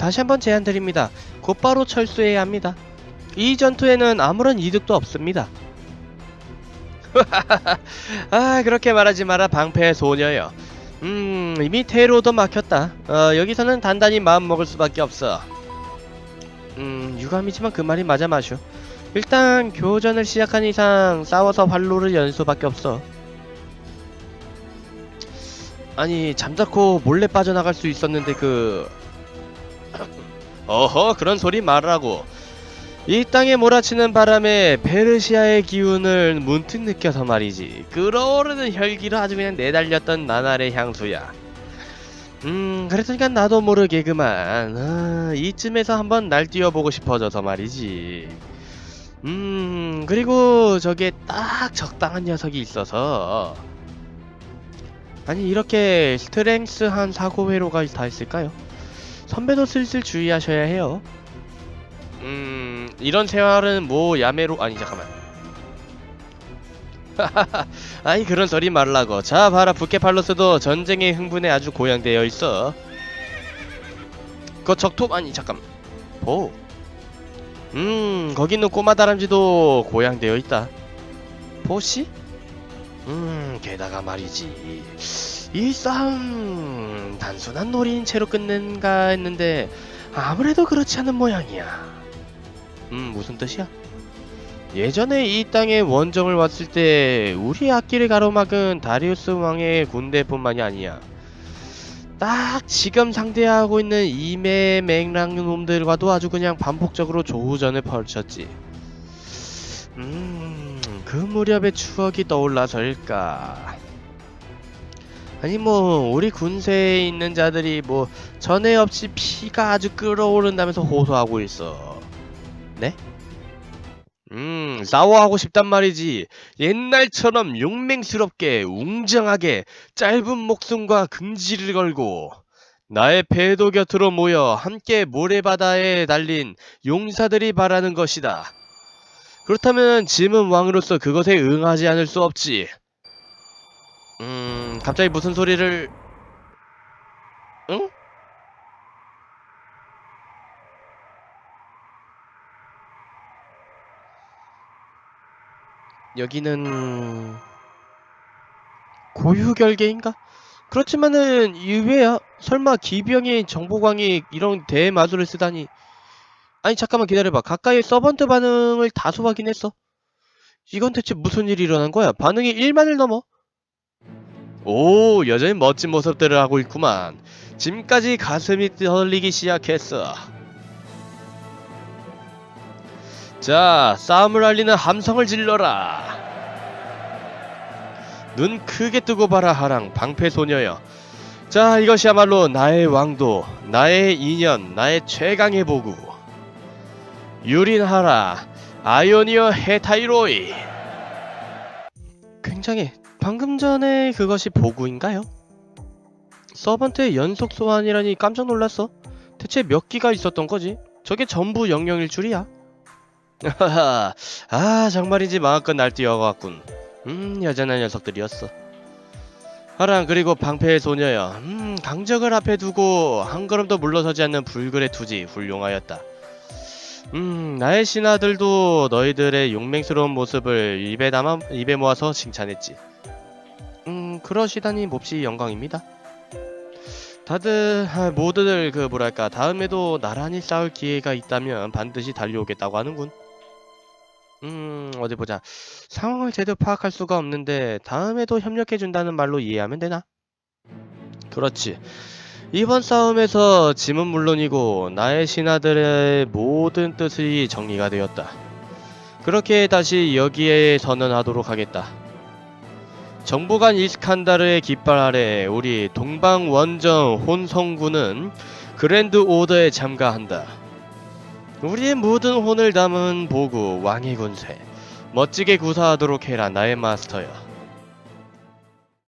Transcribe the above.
다시 한번 제안드립니다. 곧바로 철수해야 합니다. 이 전투에는 아무런 이득도 없습니다. 아 그렇게 말하지 마라 방패 소녀여. 음 이미 테로도 막혔다. 어 여기서는 단단히 마음 먹을 수밖에 없어. 음 유감이지만 그 말이 맞아 마슈. 일단 교전을 시작한 이상 싸워서 활로를 연 수밖에 없어. 아니 잠자코 몰래 빠져나갈 수 있었는데 그 어허 그런 소리 말라고. 이 땅에 몰아치는 바람에 페르시아의 기운을 문득 느껴서 말이지. 끓어오르는 혈기로 아주 그냥 내달렸던 나날의 향수야. 음 그랬으니까 나도 모르게 그만. 아, 이쯤에서 한번 날뛰어보고 싶어져서 말이지. 음 그리고 저게 딱 적당한 녀석이 있어서. 아니 이렇게 스트렝스 한 사고 회로가 다 있을까요? 선배도 슬슬 주의하셔야 해요. 음 이런 생활은 뭐 야매로 아니 잠깐만. 아니 그런 소리 말라고. 자 봐라 부케팔로스도 전쟁의 흥분에 아주 고양되어 있어. 그 적토 아니 잠깐. 보. 음 거기 있는 꼬마 다람쥐도 고양되어 있다. 보시? 음, 게다가 말이지. 이 싸움 단순한 놀이인 채로 끝낸가 했는데 아무래도 그렇지 않은 모양이야. 음, 무슨 뜻이야? 예전에 이 땅에 원정을 왔을 때 우리 앞길을 가로막은 다리우스 왕의 군대뿐만이 아니야. 딱 지금 상대하고 있는 이메 맹랑 놈들과도 아주 그냥 반복적으로 조우전을 펼쳤지. 음, 그 무렵의 추억이 떠올라서일까. 아니 뭐 우리 군세에 있는 자들이 뭐 전에 없이 피가 아주 끓어오른다면서 호소하고 있어. 네? 음, 싸워하고 싶단 말이지. 옛날처럼 용맹스럽게 웅장하게 짧은 목숨과 긍지를 걸고 나의 배도 곁으로 모여 함께 모래바다에 달린 용사들이 바라는 것이다. 그렇다면 짐은 왕으로서 그것에 응하지 않을 수 없지. 음, 갑자기 무슨 소리를... 응? 여기는... 고유결계인가? 그렇지만은 이외야 설마 기병이 정보광이 이런 대마술을 쓰다니 아니 잠깐만 기다려봐. 가까이 서번트 반응을 다소 확인했어. 이건 대체 무슨 일이 일어난 거야? 반응이 1만을 넘어? 오 여전히 멋진 모습들을 하고 있구만. 지금까지 가슴이 떨리기 시작했어. 자 싸움을 알리는 함성을 질러라. 눈 크게 뜨고 봐라 하랑. 방패소녀여. 자 이것이야말로 나의 왕도 나의 인연 나의 최강의 보구 유린하라 아이오니어 헤타이로이. 굉장해 방금 전에 그것이 보구인가요? 서번트의 연속 소환이라니 깜짝 놀랐어. 대체 몇 기가 있었던 거지? 저게 전부 영영일 줄이야. 아 정말인지 마음껏 날뛰어갔군. 음 여전한 녀석들이었어. 하랑 그리고 방패의 소녀여. 음 강적을 앞에 두고 한 걸음도 물러서지 않는 불굴의 투지 훌륭하였다 음, 나의 신하들도 너희들의 용맹스러운 모습을 입에 담아 입에 모아서 칭찬했지. 음, 그러시다니 몹시 영광입니다. 다들 아, 모두들 그 뭐랄까 다음에도 나란히 싸울 기회가 있다면 반드시 달려오겠다고 하는군. 음, 어디 보자. 상황을 제대로 파악할 수가 없는데 다음에도 협력해 준다는 말로 이해하면 되나? 그렇지. 이번 싸움에서 짐은 물론이고 나의 신하들의 모든 뜻이 정리가 되었다. 그렇게 다시 여기에 선언하도록 하겠다. 정보관 이스칸다르의 깃발 아래 우리 동방 원정 혼성군은 그랜드 오더에 참가한다. 우리의 모든 혼을 담은 보구 왕의 군세 멋지게 구사하도록 해라 나의 마스터여.